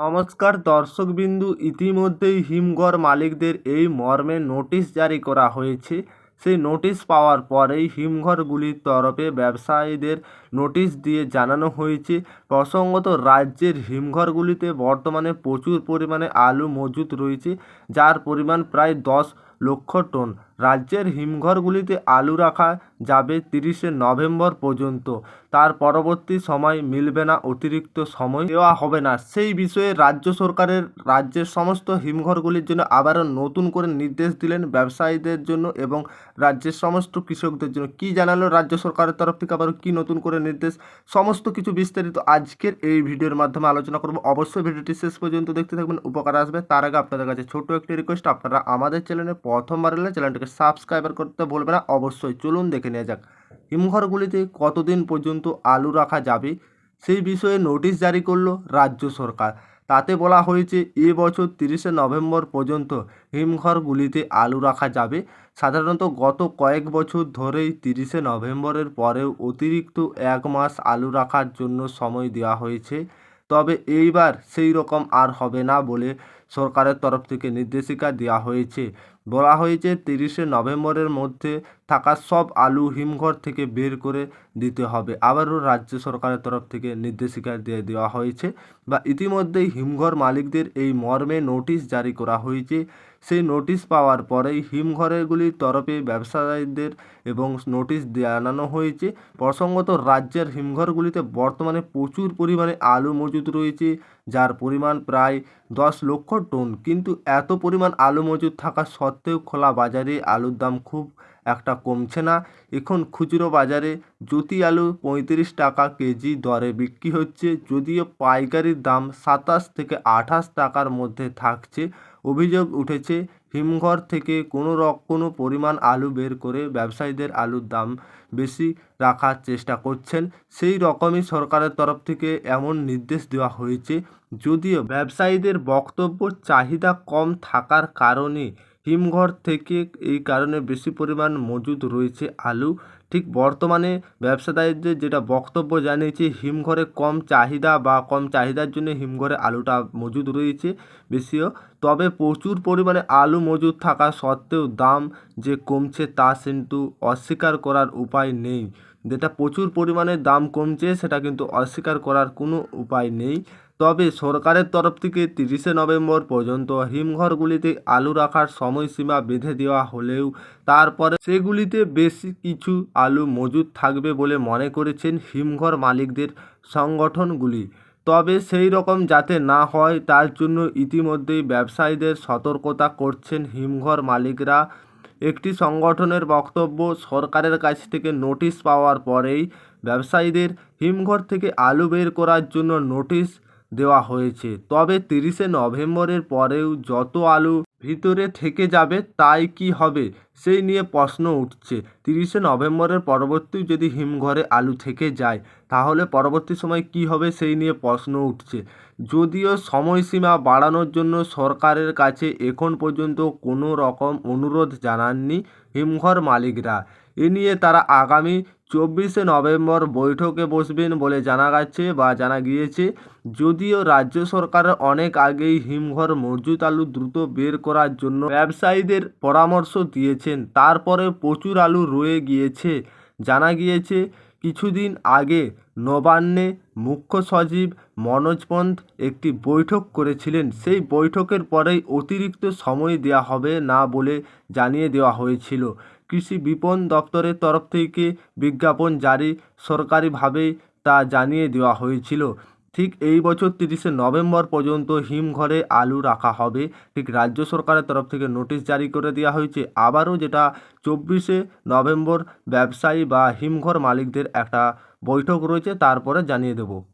নমস্কার, দর্শকবিন্দু। ইতিমধ্যেই হিমঘর মালিকদের এই মর্মে নোটিশ জারি করা হয়েছে। সেই নোটিশ পাওয়ার পরেই হিমঘরগুলির তরফে ব্যবসায়ীদের নোটিশ দিয়ে জানানো হয়েছে, প্রসঙ্গত রাজ্যের হিমঘরগুলিতে বর্তমানে প্রচুর পরিমাণে আলু মজুত রয়েছে, যার পরিমাণ প্রায় দশ লক্ষ টন। রাজ্যের হিমঘরগুলিতে আলু রাখা যাবে তিরিশে নভেম্বর পর্যন্ত। তার পরবর্তী সময় মিলবে না অতিরিক্ত সময়। দেওয়া হবে না। সেই বিষয়ে রাজ্য সরকারের রাজ্যের সমস্ত হিমঘরগুলির জন্য আবারও নতুন করে নির্দেশ দিলেন ব্যবসায়ীদের জন্য এবং রাজ্যের সমস্ত কৃষকদের জন্য। কি জানালো রাজ্য সরকারের তরফ থেকে আবারও কী নতুন করে নির্দেশ? সমস্ত কিছু বিস্তারিত আজকের এই ভিডিওর মাধ্যমে আলোচনা করব। অবশ্যই ভিডিওটি শেষ পর্যন্ত দেখতে থাকবেন। উপকার আসবে। তার আগে আপনাদের কাছে ছোট একটি রিকোয়েস্ট আপনারা আমাদের চ্যানেলে প্রথমবার এলে চ্যানেলটিকে সাবস্ক্রাইবার করতে বলবে না। অবশ্যই চলুন দেখে নেওয়া যাক, হিমঘরগুলিতে কতদিন পর্যন্ত আলু রাখা যাবে সেই বিষয়ে নোটিশ জারি করল রাজ্য সরকার। তাতে বলা হয়েছে, এ বছর তিরিশে নভেম্বর পর্যন্ত হিমঘরগুলিতে আলু রাখা যাবে। সাধারণত গত কয়েক বছর ধরেই তিরিশে নভেম্বরের পরেও অতিরিক্ত এক মাস আলু রাখার জন্য সময় দেওয়া হয়েছে। তবে এইবার সেই রকম আর হবে না বলে সরকারের তরফ থেকে নির্দেশিকা দেওয়া হয়েছে। বলা হয়েছে তিরিশে নভেম্বরের মধ্যে থাকা সব আলু হিমঘর থেকে বের করে দিতে হবে। আবারও রাজ্য সরকারের তরফ থেকে নির্দেশিকা দিয়ে দেওয়া হয়েছে বা ইতিমধ্যেই হিমঘর মালিকদের এই মর্মে নোটিশ জারি করা হয়েছে। সেই নোটিশ পাওয়ার পরেই হিমঘরগুলির তরফে ব্যবসায়ীদের এবং নোটিশ জানানো হয়েছে। প্রসঙ্গত রাজ্যের হিমঘরগুলিতে বর্তমানে প্রচুর পরিমাণে আলু মজুদ রয়েছে, যার পরিমাণ প্রায় দশ লক্ষ টন। কিন্তু এত পরিমাণ আলু মজুদ থাকা সত্ত্বেও খোলা বাজারে আলুর দাম খুব একটা কমছে না। এখন খুচরো বাজারে জ্যোতি আলু পঁয়ত্রিশ টাকা কেজি দরে বিক্রি হচ্ছে। যদিও পাইকারির দাম সাতাশ থেকে আঠাশ টাকার মধ্যে থাকছে। অভিযোগ উঠেছে, হিমঘর থেকে কোনো রক, কোনো পরিমাণ আলু বের করে ব্যবসায়ীদের আলুর দাম বেশি রাখার চেষ্টা করছেন। সেই রকমই সরকারের তরফ থেকে এমন নির্দেশ দেওয়া হয়েছে। যদিও ব্যবসায়ীদের বক্তব্য চাহিদা কম থাকার কারণে হিমঘর থেকে এই কারণে বেশি পরিমাণ মজুদ রয়েছে আলু ঠিক বর্তমানে ব্যবসাদারদের যেটা বক্তব্য জানিয়েছে, হিমঘরে কম চাহিদা বা কম চাহিদার জন্য হিমঘরে আলুটা মজুদ রয়েছে বেশিও। তবে প্রচুর পরিমাণে আলু মজুদ থাকা সত্ত্বেও দাম যে কমছে তা কিন্তু অস্বীকার করার উপায় নেই। যেটা প্রচুর পরিমাণে দাম কমছে, সেটা কিন্তু অস্বীকার করার কোনো উপায় নেই। তবে সরকারের তরফ থেকে তিরিশে নভেম্বর পর্যন্ত হিমঘরগুলিতে আলু রাখার সময়সীমা বেঁধে দেওয়া হলেও তারপরে সেগুলিতে বেশি কিছু আলু মজুদ থাকবে বলে মনে করেছেন হিমঘর মালিকদের সংগঠনগুলি। তবে সেই রকম যাতে না হয়, তার জন্য ইতিমধ্যেই ব্যবসায়ীদের সতর্কতা করছেন হিমঘর মালিকরা। একটি সংগঠনের বক্তব্য, সরকারের কাছ থেকে নোটিশ পাওয়ার পরেই ব্যবসায়ীদের হিমঘর থেকে আলু বের করার জন্য নোটিশ দেওয়া হয়েছে। তবে তিরিশে নভেম্বরের পরেও যত আলু ভিতরে থেকে যাবে, তাই কি হবে? সেই নিয়ে প্রশ্ন উঠছে। তিরিশে নভেম্বরের পরবর্তী যদি হিমঘরে আলু থেকে যায়, তাহলে পরবর্তী সময় কি হবে সেই নিয়ে প্রশ্ন উঠছে। যদিও সময়সীমা বাড়ানোর জন্য সরকারের কাছে এখন পর্যন্ত কোনো রকম অনুরোধ জানাননি হিমঘর মালিকরা। এ নিয়ে তারা আগামী চব্বিশে নভেম্বর বৈঠকে বসবেন বলে জানা গেছে বা জানা গিয়েছে। যদিও রাজ্য সরকারের অনেক আগেই হিমঘর মজুত আলু দ্রুত বের করার জন্য ব্যবসায়ীদের পরামর্শ দিয়েছেন। তারপরে প্রচুর আলু রয়ে গিয়েছে। জানা গিয়েছে, কিছুদিন আগে নবান্নে মুখ্য সচিব মনোজ পন্থ একটি বৈঠক করেছিলেন। সেই বৈঠকের পরেই অতিরিক্ত সময় দেওয়া হবে না বলে জানিয়ে দেওয়া হয়েছিল। কৃষি বিপণন দপ্তরের তরফ থেকে বিজ্ঞাপন জারি সরকারিভাবে তা জানিয়ে দেওয়া হয়েছিল। ঠিক এই বছর তিরিশে নভেম্বর পর্যন্ত হিমঘরে আলু রাখা হবে। ঠিক রাজ্য সরকারের তরফ থেকে নোটিশ জারি করে দেওয়া হয়েছে। আবারও যেটা চব্বিশে নভেম্বর ব্যবসায়ী বা হিমঘর মালিকদের একটা বৈঠক রয়েছে, তারপরে জানিয়ে দেবো।